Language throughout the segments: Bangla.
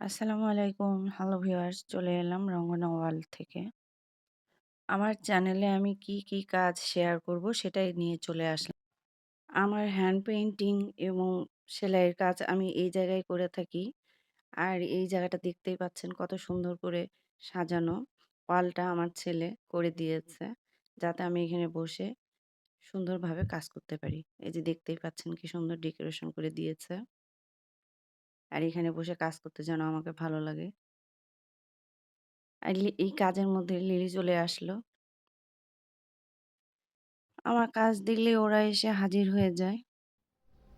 আসসালামু আলাইকুম। হ্যালো ভিউয়ার্স, চলে এলাম রঙ্গনা ওয়ার্ল্ড থেকে। আমার চ্যানেলে আমি কি কি কাজ শেয়ার করব সেটাই নিয়ে চলে আসলাম। আমার হ্যান্ড পেইন্টিং এবং সেলাইয়ের কাজ আমি এই জায়গায় করে থাকি। আর এই জায়গাটা দেখতেই পাচ্ছেন কত সুন্দর করে সাজানো। ওয়ালটা আমার ছেলে করে দিয়েছে যাতে আমি এখানে বসে সুন্দরভাবে কাজ করতে পারি। এই যে দেখতেই পাচ্ছেন কি সুন্দর ডেকোরেশন করে দিয়েছে। আর এখানে বসে কাজ করতে যেন আমাকে ভালো লাগে আর লি, এই কাজের মধ্যে লিলি চলে আসলো। আমার কাজ দেখলে ওরা এসে হাজির হয়ে যায়।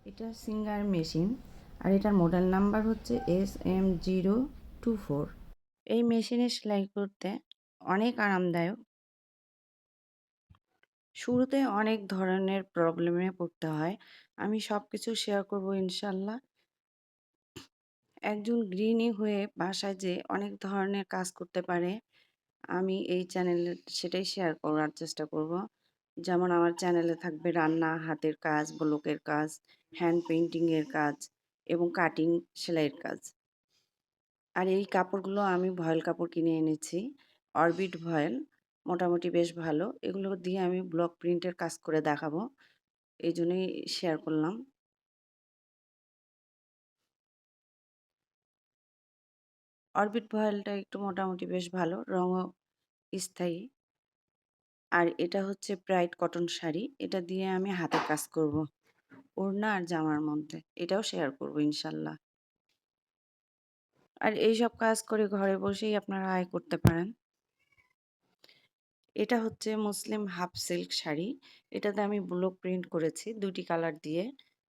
এটা সিঙ্গার মেশিন আর এটার মডেল নাম্বার হচ্ছে S M zero two four এই মেশিনে সেলাই করতে অনেক আরামদায়ক। শুরুতে অনেক ধরনের প্রবলেমে পড়তে হয়। আমি সব কিছু শেয়ার করব ইনশাল্লাহ। একজন গৃহিণী হয়ে বাসায় যে অনেক ধরনের কাজ করতে পারে আমি এই চ্যানেলে সেটাই শেয়ার করার চেষ্টা করব। যেমন আমার চ্যানেলে থাকবে রান্না, হাতের কাজ, ব্লকের কাজ, হ্যান্ড পেইন্টিংয়ের কাজ এবং কাটিং সেলাইয়ের কাজ। আর এই কাপড়গুলো আমি ভয়েল কাপড় কিনে এনেছি। অরবিট ভয়েল মোটামুটি বেশ ভালো। এগুলো দিয়ে আমি ব্লক প্রিন্টের কাজ করে দেখাবো। এই জন্যই শেয়ার করলাম। অরবিট ভয়েলটা একটু মোটামুটি বেশ ভালো। রঙও স্থায়ী। আর এটা হচ্ছে ব্রাইট কটন শাড়ি। এটা দিয়ে আমি হাতের কাজ করব। ওড়না আর জামার মধ্যে। এটাও শেয়ার করব ইনশাল্লাহ। আর এইসব কাজ করে ঘরে বসেই আপনারা আয় করতে পারেন। এটা হচ্ছে মুসলিম হাফ সিল্ক শাড়ি। এটাতে আমি ব্লক প্রিন্ট করেছি দুটি কালার দিয়ে।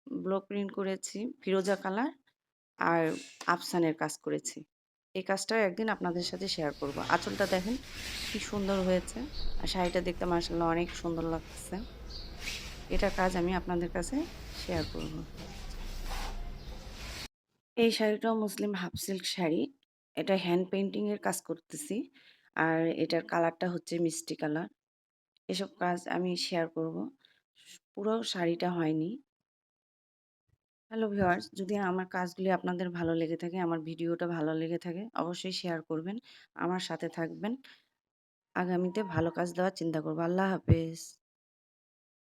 ব্লক প্রিন্ট করেছি ফিরোজা কালার আর আফসানের কাজ করেছি। এই কাজটাও একদিন আপনাদের সাথে শেয়ার করব। আঁচলটা দেখেন কি সুন্দর হয়েছে। আর শাড়িটা দেখতে মাশাআল্লাহ অনেক সুন্দর লাগতেছে। এটা কাজ আমি আপনাদের কাছে শেয়ার করব। এই শাড়িটাও মুসলিম হাফ সিল্ক শাড়ি। এটা হ্যান্ড পেন্টিংয়ের কাজ করতেছি। আর এটার কালারটা হচ্ছে মিষ্টি কালার। এসব কাজ আমি শেয়ার করব। পুরো শাড়িটা হয়নি। হ্যালো ভিউয়ার্স যদি আমার কাজগুলি আপনাদের ভালো লেগে থাকে, আমার ভিডিওটা ভালো লেগে থাকে অবশ্যই শেয়ার করবেন। আমার সাথে থাকবেন। আগামীতে ভালো কাজ দেওয়ার চিন্তা করব আল্লাহ হাফেজ।